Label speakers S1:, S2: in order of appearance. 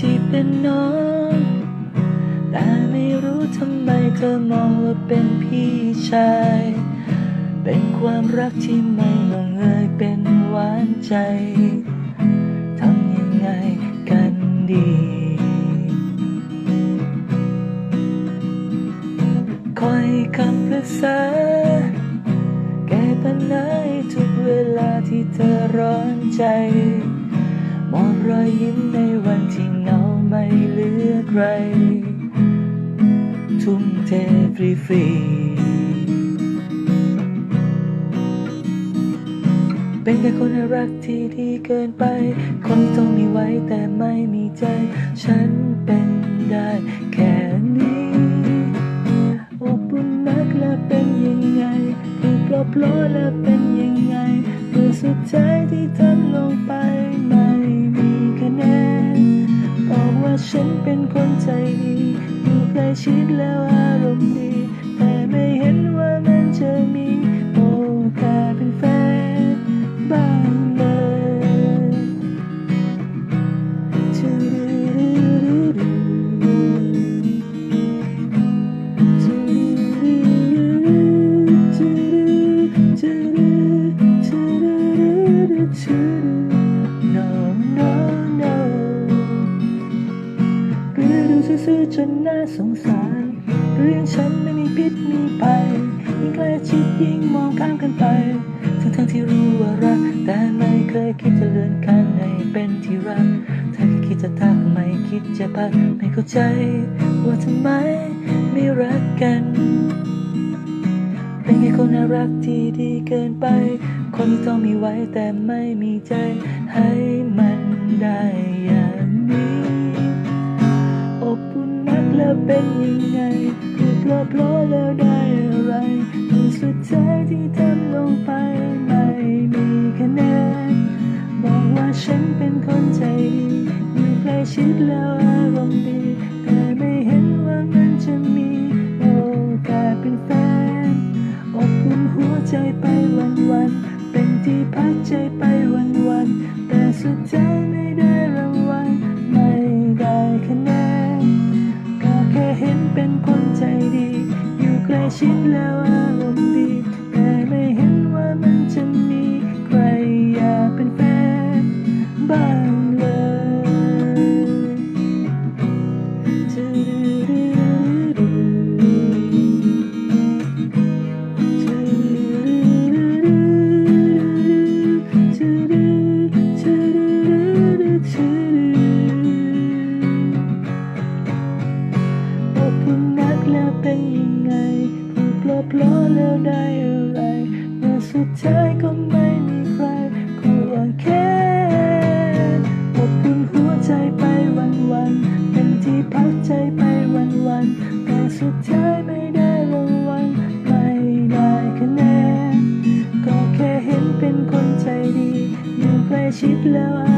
S1: ที่เป็นน้อง แต่ไม่รู้ทำไมเธอมองว่าเป็นพี่ชาย เป็นความรักที่ไม่ลงเอยเป็นหวานใจ ทำยังไงกันดี คอยคำปรึกษาแก้ปัญหาทุกเวลาที่เธอร้อนใจ มองรอยยิ้มในวันที่เหงาไม่เหลือใคร ทุ่มเทฟรีฟรีเป็นแค่คนรักที่ดีเกินไป คนที่ต้องมีไว้แต่ไม่มีใจ ฉันเป็นได้แค่นี้อบอุ่นนักและเป็นยังไงถูกปลอบล้อและเป็นยังไงเมื่อสุดท้ายที่ทำลงไป ฉันเป็นคนใจดีอยู่ใกล้ชิดแล้วอารมณ์ดี อจนน่าสงสารหรือองฉันไม่มีพิษมีภัยยิ่งใกล้ชิดยิ่งมองข้ามกันไป ทั้งทั้งที่รู้ว่ารัก แต่ไม่เคยคิดจะเลื่อนขั้นให้เป็นที่รักถ้าแค่คิดจะทักไม่คิดจะพักไม่เข้าใจ ว่าทำไมไม่รักกัน เป็นแค่คนน่ารักที่ดีเกินไป คนที่ต้องมีไว้แต่ไม่มีใจให้มันได้อย่าง เป็นยังไงถูกปลอบล้อแล้วได้อะไรเมื่อสุดท้ายที่ทำลงไปไม่มีคะแนนบอกว่าฉันเป็นคนใจดีอยู่ใกล้ชิดแล้วอารมณ์ดี แต่ไม่เห็นว่ามันจะมีโอกาสเป็นแฟนอบอุ่นหัวใจไปวันวันเป็นที่พักใจไปวัน เห็นเป็นคนใจดี อยู่ใกล้ชิดแล้ว ถูกปลอบล้อแล้วได้อะไรเมื่อสุดท้ายก็ไม่มีใครควแค่อบอุ่นหัวใจไปวันวันเป็นที่พักใจไปวันวันแต่สุดท้ายไม่ได้รางวัลไม่ได้คะแนนก็แค่เห็นเป็นคนใจดีอยู่ใกล้ชิดแล้ว